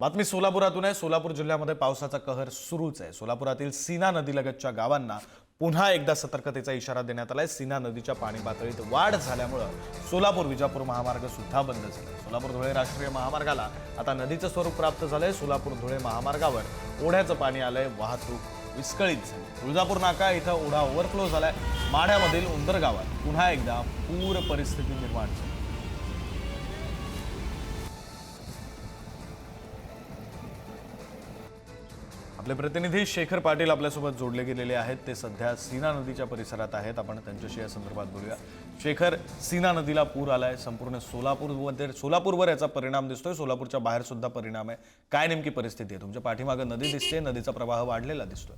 बातमी सोलापुरातून आहे. सोलापूर जिल्ह्यामध्ये पावसाचा कहर सुरूच आहे. सोलापुरातील सीना नदीलगतच्या गावांना पुन्हा एकदा सतर्कतेचा इशारा देण्यात आलाय. सीना नदीच्या पाणी पातळीत वाढ झाल्यामुळं सोलापूर विजापूर महामार्ग सुद्धा बंद झाला. सोलापूर धुळे राष्ट्रीय महामार्गाला आता नदीचं स्वरूप प्राप्त झालंय. सोलापूर धुळे महामार्गावर ओढ्याचं पाणी आलंय. वाहतूक विस्कळीत झाली. तुळजापूर नाका इथं ओढा ओव्हरफ्लो झालाय. माढ्यामधील उंदर गावात पुन्हा एकदा पूर परिस्थिती निर्माण झाली. आपले प्रतिनिधी शेखर पाटील आपल्यासोबत जोडले गेलेले आहेत. ते सध्या सीना नदीच्या परिसरात आहेत. आपण त्यांच्याशी या संदर्भात बोलूया. शेखर सीना नदीला पूर आलाय. संपूर्ण सोलापूरमध्ये सोलापूरवर याचा परिणाम दिसतोय. सोलापूरच्या बाहेर सुद्धा परिणाम आहे. काय नेमकी परिस्थिती आहे? तुमच्या पाठीमागं नदी दिसते. नदीचा प्रवाह वाढलेला दिसतोय.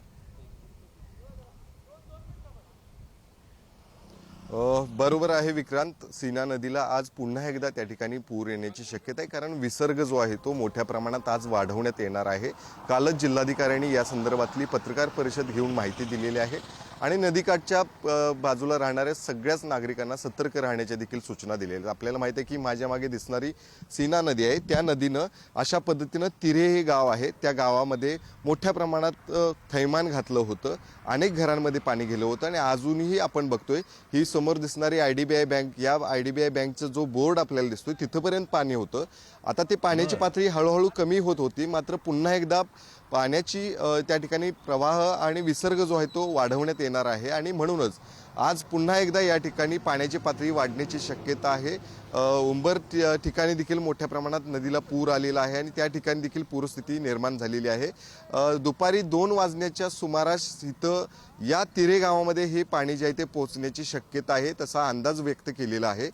बरोबर आहे विक्रांत. सीना नदीला आज पुन्हा एकदा त्या ठिकाणी पूर येण्याची शक्यता आहे कारण विसर्ग जो आहे तो मोठ्या प्रमाणात आज वाढवण्यात येणार आहे. कालच जिल्हाधिकाऱ्यांनी या संदर्भातली पत्रकार परिषद घेऊन माहिती दिलेली आहे. आणि नदीकाठच्या बाजूला राहणाऱ्या सगळ्याच नागरिकांना सतर्क राहण्याच्या देखील सूचना दिलेल्या आहेत. आपल्याला माहिती आहे की माझ्या मागे दिसणारी सीना नदी आहे. त्या नदीनं अशा पद्धतीनं तिरे हे गाव आहे. त्या गावामध्ये मोठ्या प्रमाणात थैमान घातलं होतं. अनेक घरांमध्ये पाणी गेलं होतं आणि अजूनही आपण बघतोय ही समोर दिसणारी I D B I bank या आय डी बी आय बँकचा जो बोर्ड आपल्याला दिसतोय तिथपर्यंत पाणी होतं. आता ते पाण्याची पातळी हळूहळू कमी होत होती. मात्र पुन्हा एकदा पाण्याची त्या ठिकाणी प्रवाह आणि विसर्ग जो आहे तो वाढवण्यात येणार आहे. आणि म्हणूनच आज पुन्हा एकदा या ठिकाणी पाण्याची पातळी वाढण्याची शक्यता आहे. उंबर ठिकाणी देखील मोठ्या प्रमाणात नदीला पूर आलेला आहे आणि त्या ठिकाणी देखील पूरस्थिती निर्माण झालेली आहे. दुपारी दोन वाजण्याच्या सुमारास इथं या तिरे गावामध्ये हे पाणी जे आहे ते पोहोचण्याची शक्यता आहे तसा अंदाज व्यक्त केलेला आहे.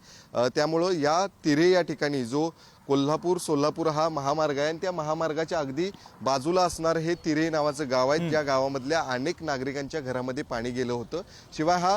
त्यामुळं या तिरे या ठिकाणी जो कोल्हापूर सोलापूर हा महामार्ग आहे आणि त्या महामार्गाच्या अगदी बाजूला असणारं हे तिरे नावाचं गाव आहे. त्या गावामधल्या अनेक नागरिकांच्या घरामध्ये पाणी गेलं होतं. शिवाय हा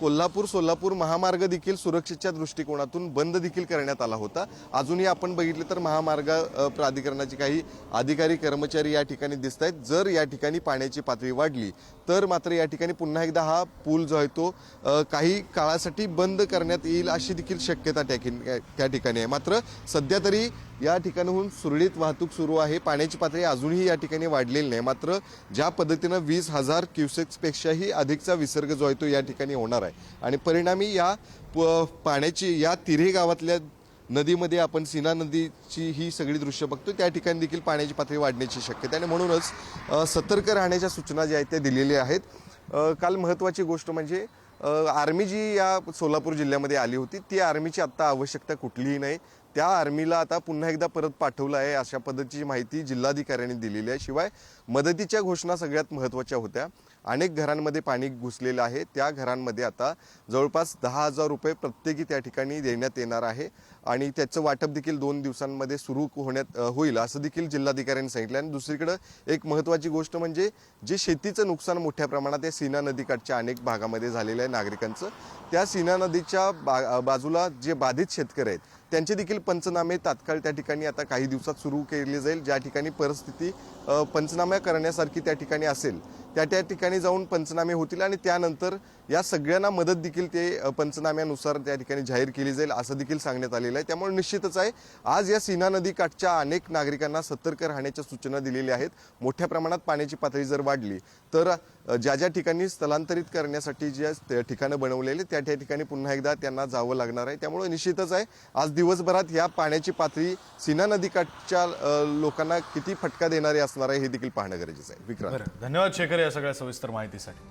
कोल्हापूर सोलापूर महामार्ग देखील सुरक्षेच्या दृष्टिकोनातून बंद देखील करण्यात आला होता. अजूनही आपण बघितलं तर महामार्ग प्राधिकरणाचे काही अधिकारी कर्मचारी या ठिकाणी दिसत आहेत जर या ठिकाणी पाण्याची पातळी वाढली तर मात्र या ठिकाणी पुन्हा एकदा हा पूल जो आहे तो काही काळासाठी बंद करण्यात येईल अशी देखील शक्यता त्या ठिक- त्या ठिकाणी आहे. मात्र सध्या तरी या ठिकाणाहून सुरळीत वाहतूक सुरू आहे. पाण्याची पातळी अजूनही या ठिकाणी वाढलेली नाही. मात्र ज्या पद्धतीनं वीस हजार क्युसेक्सपेक्षाही अधिकचा विसर्ग जो आहे तो या ठिकाणी होणार आहे. आणि परिणामी या प- पाण्याची या तिरे गावातल्या नदीमध्ये आपण सीना नदीची ही सगळी दृश्य बघतो त्या ठिकाणी देखील पाण्याची पातळी वाढण्याची शक्यता आणि म्हणूनच सतर्क राहण्याच्या सूचना ज्या आहेत त्या दिलेल्या आहेत. काल महत्त्वाची गोष्ट म्हणजे आर्मी जी या सोलापूर जिल्ह्यामध्ये आली होती ती आर्मीची आत्ता आवश्यकता कुठलीही नाही. त्या आर्मीला आता पुन्हा एकदा परत पाठवलं आहे अशा पद्धतीची माहिती जिल्हाधिकाऱ्यांनी दिलेली आहे. शिवाय मदतीच्या घोषणा सगळ्यात महत्त्वाच्या होत्या. अनेक घरांमध्ये पाणी घुसलेलं आहे. त्या घरांमध्ये आता जवळपास दहा हजार रुपये प्रत्येकी त्या ठिकाणी देण्यात येणार आहे. आणि त्याचं वाटप देखील दोन दिवसांमध्ये सुरू होण्यात होईल असं देखील जिल्हाधिकाऱ्यांनी सांगितलं आणि दुसरीकडं एक महत्त्वाची गोष्ट म्हणजे जे शेतीचं नुकसान मोठ्या प्रमाणात या सीना नदीकाठच्या अनेक भागामध्ये झालेलं आहे नागरिकांचं त्या सीना नदीच्या बा बाजूला जे बाधित शेतकरी आहेत त्यांचे देखील पंचनामे तात्काळ त्या ठिकाणी आता काही दिवसात सुरू केले जाईल. ज्या ठिकाणी परिस्थिती पंचनामा पंचनामे करण्यासारखी त्या ठिकाणी असेल. त्या त्या ठिकाणी जाऊन पंचनामे होतील आणि त्यानंतर या सगळ्यांना मदत देखील ते पंचनाम्यानुसार त्या ठिकाणी जाहीर केली जाईल असं देखील सांगण्यात आलेलं आहे. त्यामुळे निश्चितच आहे आज या सीना नदी काठच्या अनेक नागरिकांना सतर्क राहण्याच्या सूचना दिलेल्या आहेत. मोठ्या प्रमाणात पाण्याची पातळी जर वाढली तर ज्या ज्या ठिकाणी स्थलांतरित करण्यासाठी ज्या ठिकाणं बनवलेले त्या त्या ठिकाणी पुन्हा एकदा त्यांना जावं लागणार आहे. त्यामुळे निश्चितच आहे आज दिवसभरात या पाण्याची पातळी सीना नदीकाठच्या लोकांना किती फटका देणारी असणार आहे हे देखील पाहणं गरजेचं आहे. विक्रांत. धन्यवाद शेखर या सगळ्या सविस्तर माहितीसाठी.